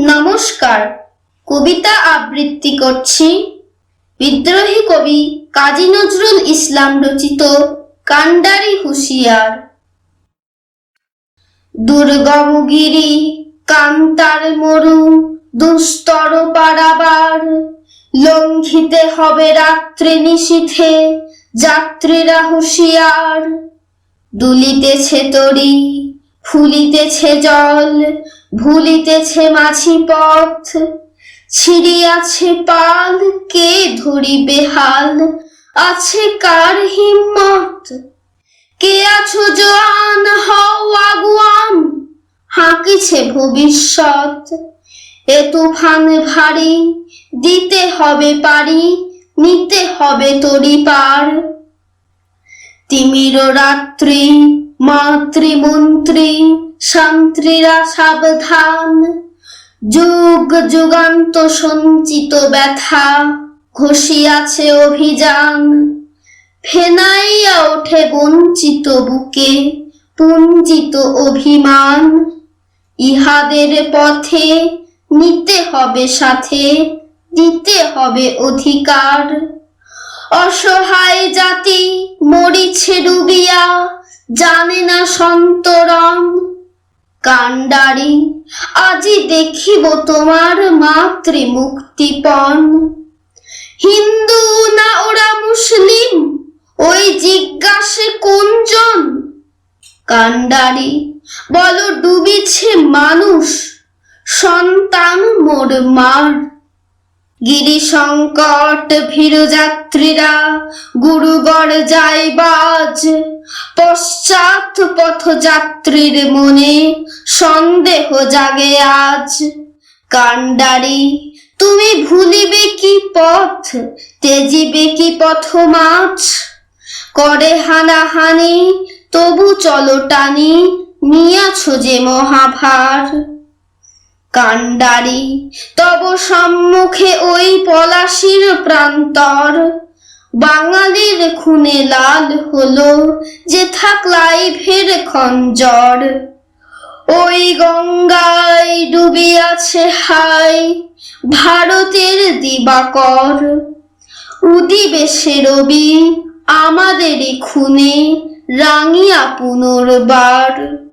নমস্কার। কবিতা আবৃত্তি করছি। বিদ্রোহী কবি কাজী নজরুল ইসলাম রচিত কান্ডারি হুঁশিয়ার। দুর্গমগিরি, কান্তার মরু, দুস্তর পারাবার লঙ্ঘিতে হবে রাত্রি নিশীথে যাত্রীরা হুঁশিয়ার। দুলিতেছে তরি ফুলিতেছে জল, ভুলিতেছে মাছি পথ। ছিড়িয়াছে পাল, কে ধরিবে হাল? আছে কার হিম্মত? কে আছো জোয়ান, হও আগুয়ান? হাঁকিছে ভবিষ্যৎ। এ তুফান ভারী, দিতে হবে পারি, নিতে হবে তরি পার। তিমির রাত্রি মাতৃমন্ত্রী, শান্ত্রীরা সাবধান। যুগ যুগান্ত সঞ্চিত ব্যথা, ঘষিয়াছে অভিযান। ফেনাইয়া ওঠে বঞ্চিত বুকে, পুঞ্জিত অভিমান। ইহাদের পথে নিতে হবে সাথে, দিতে হবে অধিকার। অসহায় জাতি মরিছে ডুবিয়া জানে না সন্তরণ। কাণ্ডারি, আজি দেখিব তোমার মাতৃ মুক্তিপণ হিন্দু না ওরা মুসলিম, ওই জিজ্ঞাসে কোনজন? কাণ্ডারি, বলো ডুবিছে মানুষ, সন্তান মোর মার। গিরি সংকট ভীরযাত্রীরা গুরুগড় যায় বাজ। পশ্চাৎ পথযাত্রীর মনে সন্দেহ জাগে আজ। কাণ্ডারি, তুমি ভুলিবে কি পথ? তেজিবে কি পথ মাছ? করে হানাহানি, তবু চলো টানি, নিয়াছ যে মহাভার। কাণ্ডারি। তব সম্মুখে ওই পলাশির প্রান্তর। বাঙালির খুনে লাল হলো, যে থাকলাই ফের খঞ্জর। ওই গঙ্গায় ডুবিয়াছে হাই ভারতের দিবাকর। উদিবে সে রবি আমাদেরই খুনে রাঙিয়া পুনর্বার।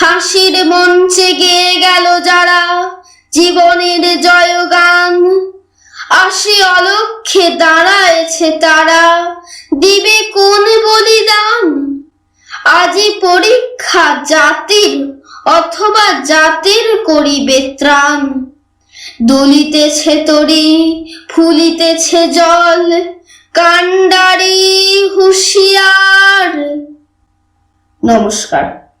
ফাঁসির মঞ্চে গেয়ে গেল যারা জীবনের জয়গান। আসি অলক্ষে দাঁড়ায়েছে তারা, দিবে কোন বলিদান? আজি পরীক্ষা জাতির অথবা জাতির করিবে ত্রাণ। দলিতেছে তরি, ফুলিতেছে জল, কাণ্ডারি হুঁশিয়ার। নমস্কার।